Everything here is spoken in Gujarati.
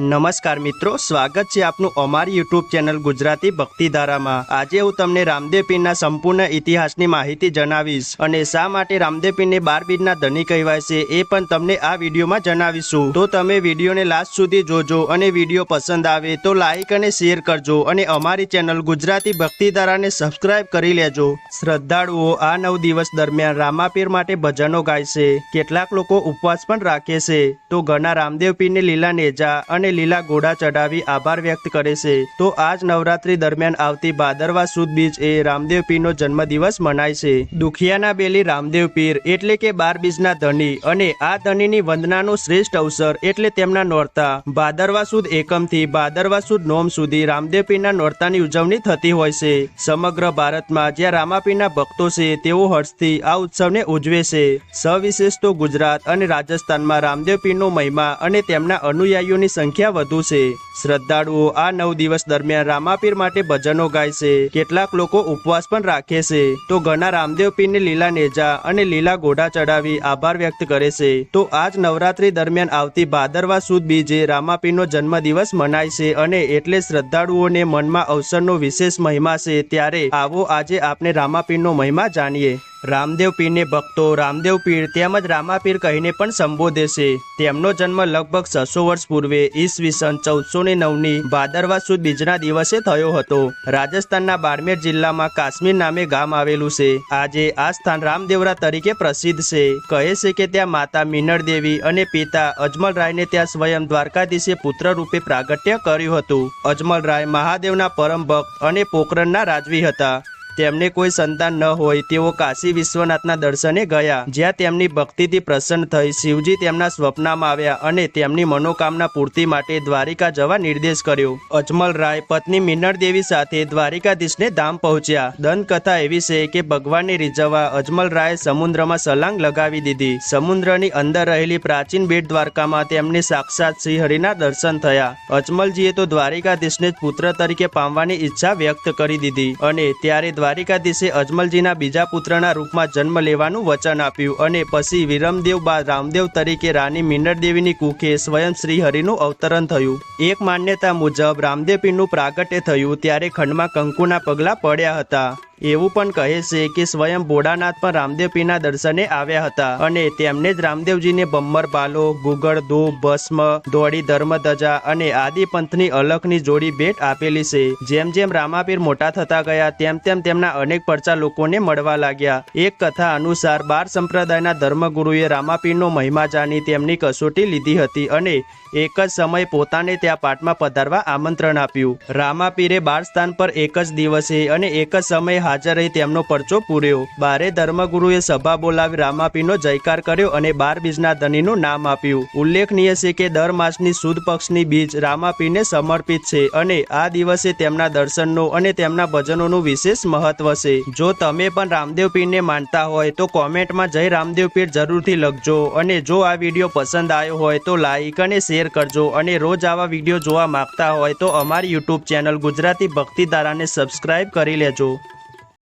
નમસ્કાર મિત્રો, સ્વાગત છે આપનું અમારી યુટ્યુબ ચેનલ ગુજરાતી ભક્તિધારામાં. આજે હું તમને રામદેવ પીરના સંપૂર્ણ ઇતિહાસની માહિતી જણાવીશ અને શા માટે રામદેવ પીરને બાર બીજના ધની કહેવાય છે એ પણ તમને આ વિડીયોમાં જણાવીશું. તો તમે વિડીયોને લાસ્ટ સુધી જોજો અને વીડિયો પસંદ આવે તો લાઇક અને શેર કરજો અને અમારી ચેનલ ગુજરાતી ભક્તિધારાને સબસ્ક્રાઇબ કરી લેજો. શ્રદ્ધાળુઓ, આ નવ દિવસ દરમિયાન રામાપીર માટે ભજનો ગાય છે. કેટલાક લોકો ઉપવાસ પણ રાખે છે. તો ઘણા રામદેવ પીરને લીલા નેજા અને લીલા ઘોડા ચઢાવી આભાર વ્યક્ત કરે છે. તો આજ નવરાત્રી દરમિયાન આવતી ભાદરવા સુદ બીજ એ રામદેવ પીરનો જન્મદિવસ મનાય છે. દુખિયાના બેલી રામદેવ પીર એટલે કે બાર બીજના ધણી અને આ ધનીની વંદનાનો શ્રેષ્ઠ અવસર એટલે તેમના નોરતા. ભાદરવા સુદ એકમથી ભાદરવા સુદ નોમ સુધી રામદેવ પીરના નોરતાની ઉજવણી થતી હોય છે. સમગ્ર ભારતમાં જ્યાં રામાપીરના ભક્તો છે, તેઓ હર્ષથી આ ઉત્સવને ઉજવે છે. સવિશેષ તો ગુજરાત અને રાજસ્થાનમાં રામદેવ પીરનો મહિમા અને તેમના અનુયાયીઓની સંખ્યા વધુ છે. શ્રદ્ધાળુઓ આ નવ દિવસ દરમિયાન રામાપીર માટે ભજનો ગાય છે. કેટલાક લોકો ઉપવાસ પણ રાખે છે. તો ઘણા રામદેવ પીરને લીલા નેજા અને લીલા ઘોડા ચડાવી આભાર વ્યક્ત કરે છે. તો આજ નવરાત્રી દરમિયાન આવતી ભાદરવા સુદ બીજે રામાપીરનો જન્મદિવસ મનાય છે અને એટલે શ્રદ્ધાળુઓને મનમાં અવસરનો વિશેષ મહિમા છે. ત્યારે આવો આજે આપણે રામાપીરનો મહિમા જાણીએ. રામદેવ પીરને ભક્તો, રામદેવ પીર તેમજ રામાપીર કહીને પણ સંબોધે છે. તેમનો જન્મ લગભગ છસો વર્ષ પૂર્વે ઈસવીસન ચૌદસો ને નવની ભાદરવા સુદ બીજના દિવસે થયો હતો. રાજસ્થાનના બાડમેર જિલ્લામાં કાશ્મીર નામે ગામ આવેલું છે. આજે આ સ્થાન રામદેવરા તરીકે પ્રસિદ્ધ છે. કહે છે કે ત્યાં માતા મિનળ દેવી અને પિતા અજમલ રાયને ત્યાં સ્વયં દ્વારકાધીશે પુત્ર રૂપે પ્રાગટ્ય કર્યું હતું. અજમલ રાય મહાદેવના પરમ ભક્ત અને પોખરણના રાજવી હતા. તેમને કોઈ સંતાન ન હોય, તેઓ કાશી વિશ્વનાથના દર્શને ગયા. જ્યાં તેમની ભક્તિથી પ્રસન્ન થઈ, શિવજી તેમના સ્વપ્નમાં આવ્યા અને તેમની મનોકામના પૂર્તિ માટે દ્વારિકા જવા નિર્દેશ કર્યો. અજમલ રાય, પત્ની મિનળ દેવી સાથે દ્વારિકાધીશને ધામ પહોંચ્યા. દંતકથા એવી છે કે ભગવાનને રીઝવવા અજમલ રાયે સમુદ્રમાં સલાંગ લગાવી દીધી. સમુદ્રની અંદર રહેલી પ્રાચીન બેટ દ્વારકામાં તેમને સાક્ષાત શ્રીહરિના દર્શન થયા. અજમલજીએ તો દ્વારિકાધીશને પુત્ર તરીકે પામવાની ઈચ્છા વ્યક્ત કરી દીધી અને ત્યારે દ્વારિકાધીશે અજમલજીના બીજા પુત્રના રૂપમાં જન્મ લેવાનું વચન આપ્યું અને પછી વિરમદેવ બાદ રામદેવ તરીકે રાની મિનરદેવીની કુખે સ્વયં શ્રી હરિનું અવતરણ થયું. એક માન્યતા મુજબ રામદેવ પીરનું પ્રાગટ્ય થયું ત્યારે ખંડમાં કંકુના પગલા પડ્યા હતા. એવું પણ કહે છે કે સ્વયં ભોળાનાથ પણ રામદેવપીરના દર્શને આવ્યા હતા અને તેમને જ રામદેવજીને બમ્મર બાલો ગુગળ, ધૂપ, ભસ્મ દોડી ધર્મધજા અને આદિ પંથની અલખની જોડી ભેટ આપેલી છે. જેમ જેમ રામાપીર મોટા થતા ગયા, તેમ તેમ તેમના અનેક પરચા લોકોને મળવા લાગ્યા. એક કથા અનુસાર બાર સંપ્રદાયના ધર્મગુરુએ રામાપીરનો મહિમા જાણી તેમની કસોટી લીધી હતી અને એક જ સમય પોતાને ત્યાં પાઠમાં પધારવા આમંત્રણ આપ્યું. રામાપીરે બાર સ્થાન પર એક જ દિવસે અને એક જ સમયે હાજર રહી તેમનો પરચો પૂર્યો. બારે ધર્મગુરુએ સભા બોલાવી રામાપીનો જયકાર કર્યો અને બાર બીજના ધનીનું નામ આપ્યું. ઉલ્લેખનીય છે કે દર માસની સુદ પક્ષની બીજ રામાપીને સમર્પિત છે અને આ દિવસે તેમના દર્શનનો અને તેમના ભજનોનું વિશેષ મહત્વ છે. જો તમે પણ રામદેવ પીરને માનતા હોય તો કોમેન્ટમાં જય રામદેવ પીર જરૂરથી લખજો અને જો આ વીડિયો પસંદ આવ્યો હોય તો લાઈક અને શેર કરજો અને રોજ આવા વીડિયો જોવા માંગતા હોય તો અમારી યુટ્યુબ ચેનલ ગુજરાતી ભક્તિધારાને સબસ્ક્રાઇબ કરી લેજો.